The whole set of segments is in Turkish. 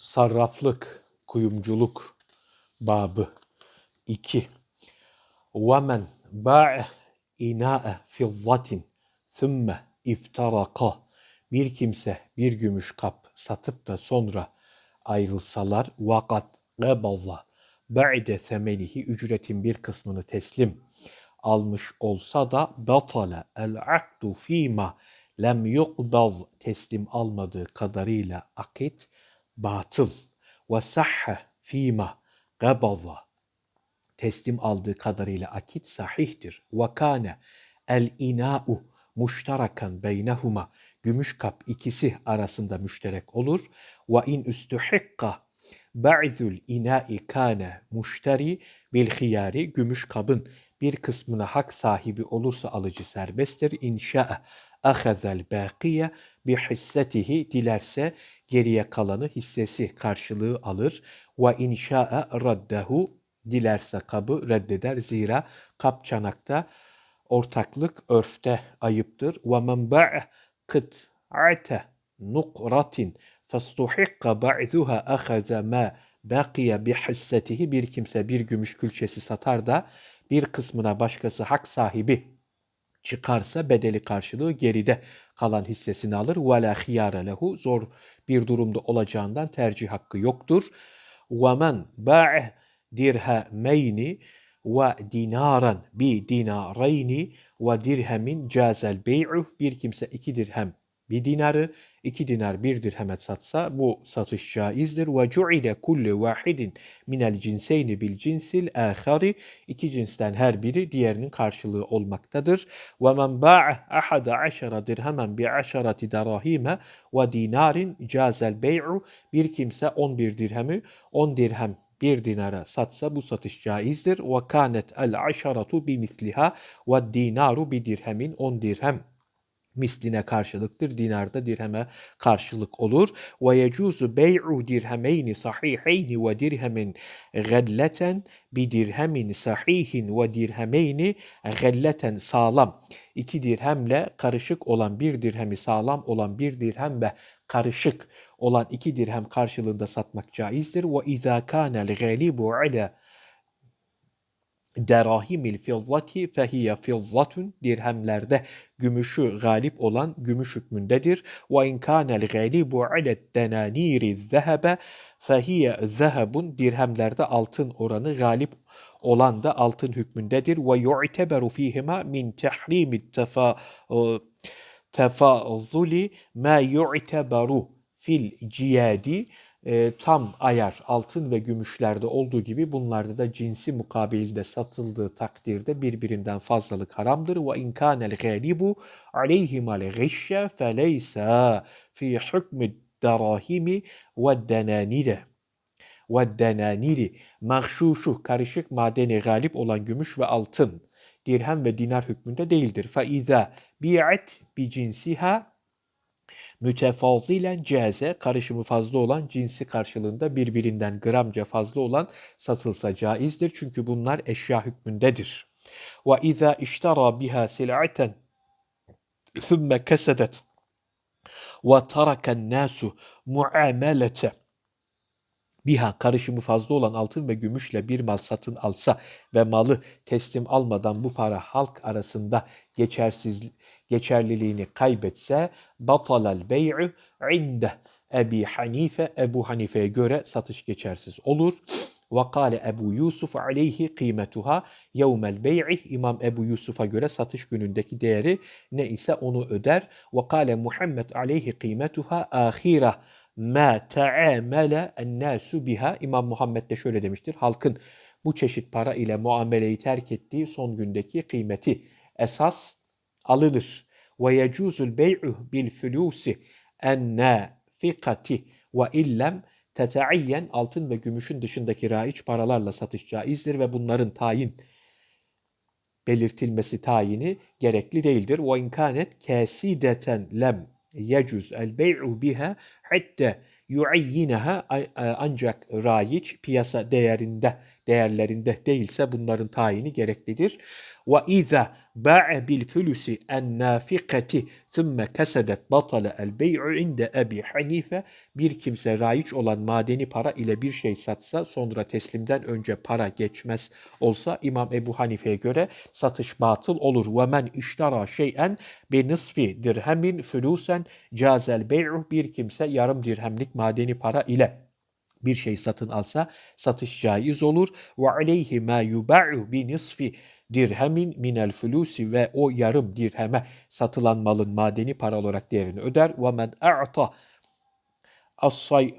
sarraflık, kuyumculuk babı 2. وَمَنْ بَاعَ اِنَاءَ فِضَّةٍ ثُمَّ اِفْتَرَقَ Bir kimse bir gümüş kap satıp da sonra ayrılsalar vakat gabaza ba'de semenihi ücretin bir kısmını teslim almış olsa da batala el akdu fima lem yuqbaz teslim almadığı kadarıyla akit batıl ve sahha fima gabaza teslim aldığı kadarıyla akit sahihtir. Ve kâne el ina'u muştarakan beynehuma gümüş kap ikisi arasında müşterek olur. Ve in üstühikka ba'zul ina'i kâne muşteri bil hiyari gümüş kabın bir kısmına hak sahibi olursa alıcı serbesttir. İnşa'a ahazel bakiye bi hissetihi dilerse geriye kalanı hissesi karşılığı alır. Ve inşa'a raddehu dilerse kabı reddeder. Zira kap çanakta ortaklık örfte ayıptır. Ve men ba'a kıt'ate nukratin fastuhikka ba'zuha ahaza ma bakiye bi hissetihi bir kimse bir gümüş külçesi satar da bir kısmına başkası hak sahibi çıkarsa bedeli karşılığı geride kalan hissesini alır. Ve la hiyare lehu zor bir durumda olacağından tercih hakkı yoktur. Ve men ba'e dirhemeyni ve dinaran bi dinareyni ve dirhemin cazel bey'uh bir kimse iki dirhem bir dinarı iki dinar bir dirheme satsa bu satış caizdir. Ve cu'ile kullu vahidin minel cinseyni bil cinsil ahari iki cinsten her biri diğerinin karşılığı olmaktadır. Ve men ba'a ahada aşara dirhemen bi aşarati darahime ve dinarin cazel bey'u bir kimse 11 dirhemi 10 dirhem bir dinara satsa bu satış caizdir. Ve kanet el aşaratu bi misliha ve dinaru bi dirhemin 10 dirhem misline karşılıktır. Dinarda dirheme karşılık olur. Ve yecuzu bey'u dirhemeyni sahiheyni ve dirhemin gelleten bi dirhemin sahihin ve dirhemeyni gelleten sağlam. İki dirhemle karışık olan bir dirhemi sağlam olan bir dirhem ve karışık olan iki dirhem karşılığında satmak caizdir. Ve izâ kânel gâlibu ala derahimil fizzati fehiye fizzatun dirhemlerde gümüşü galip olan gümüş hükmündedir. Ve in kanel galibu alet denaniri zehebe fehiye zehebun dirhemlerde altın oranı galip olan da altın hükmündedir. Ve yu'teberu fihima min tahrimi tefa tefazuli ma yu'teberu fil ciyadi e, tam ayar altın ve gümüşlerde olduğu gibi bunlarda da cinsi mukabilde satıldığı takdirde birbirinden fazlalık haramdır. Ve in kanel galibu aleyhimal gişşe feleysa fi hükmü darahimi ve denanire ve denaniri mahşuşu karışık madeni galip olan gümüş ve altın dirhem ve dinar hükmünde değildir. Fe izâ bi'at bi cinsiha mütefazilen caze karışımı fazla olan cinsi karşılığında birbirinden gramca fazla olan satılsa caizdir. Çünkü bunlar eşya hükmündedir. Ve izâ iştara biha sil'aten thumme kesedet ve taraken nasu muamelete biha karışımı fazla olan altın ve gümüşle bir mal satın alsa ve malı teslim almadan bu para halk arasında geçersiz geçerliliğini kaybetse batalal bey'u inde Ebi Hanife Ebu Hanife'ye göre satış geçersiz olur. Ve kâle Ebu Yusuf aleyhi kıymetuha yevmel bey'i İmam Ebu Yusuf'a göre satış günündeki değeri ne ise onu öder. Ve kâle Muhammed aleyhi kıymetuha ahira ma ta'amele ennâsu biha İmam Muhammed de şöyle demiştir. Halkın bu çeşit para ile muameleyi terk ettiği son gündeki kıymeti esas alınır. Ve yecuzul bey'u bil fulusi ennafikati ve illem teteayyen altın ve gümüşün dışındaki raiç paralarla satış caizdir ve bunların tayin belirtilmesi tayini gerekli değildir. Ve inkanet kesideten lem yecuz el bey'u biha hatta yuayyineha ancak raiç piyasa değerinde değerlerinde değilse bunların tayini gereklidir. Ve iza ba'a bil fulusi en nafikati thumma kasadat batala el bey'u inde Ebi Hanife bir kimse raiç olan madeni para ile bir şey satsa sonra teslimden önce para geçmez olsa İmam Ebu Hanife'ye göre satış batıl olur. Ve men iştara şeyen bi nisfi dirhemin fulusen cazel bey'u bir kimse yarım dirhemlik madeni para ile bir şey satın alsa satış caiz olur. Ve aleyhi ma yuba'u bi nisfi dirhemin minel fulusi ve o yarım dirheme satılan malın madeni para olarak değerini öder. Ve men a'ta as-say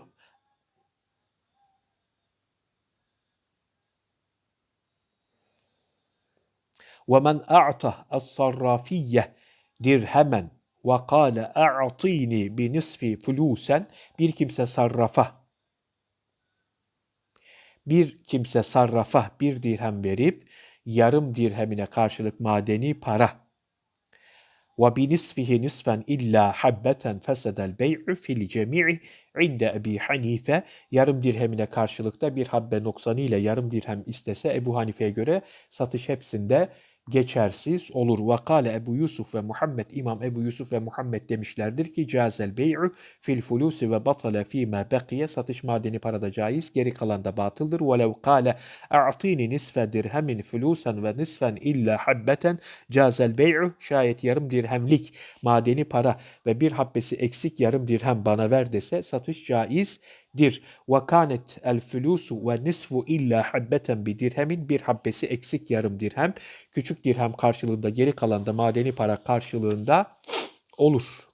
ومن أعطى الصرافية dirhemen ve kâle a'tini bi nisfi fulusen bir kimse sarrafa bir kimse sarrafa bir dirhem verip yarım dirhemine karşılık madeni para. Ve bi nisfihi nisfen illa habbeten fesedel bey'u fil cemi'i inde Ebi Hanife. Yarım dirhemine karşılıkta bir habbe noksanı ile yarım dirhem istese Ebu Hanife'ye göre satış hepsinde geçersiz olur. Vakale Ebu Yusuf ve Muhammed İmam Ebu Yusuf ve Muhammed demişlerdir ki cazel bey'u fil fulusi ve batale fîmâ bekiye satış madeni parada caiz geri kalan da batıldır. Velev kâle a'tini nisfe dirhemin fulusen ve nisfen illa habbeten cazel bey'u şayet yarım dirhemlik madeni para ve bir habbesi eksik yarım dirhem bana ver dese satış caizdir. Ve kânet el fulusu ve nisfu illa habbeten bir dirhemin bir habbesi eksik yarım dirhem küçük dirhem karşılığında geri kalan da madeni para karşılığında olur.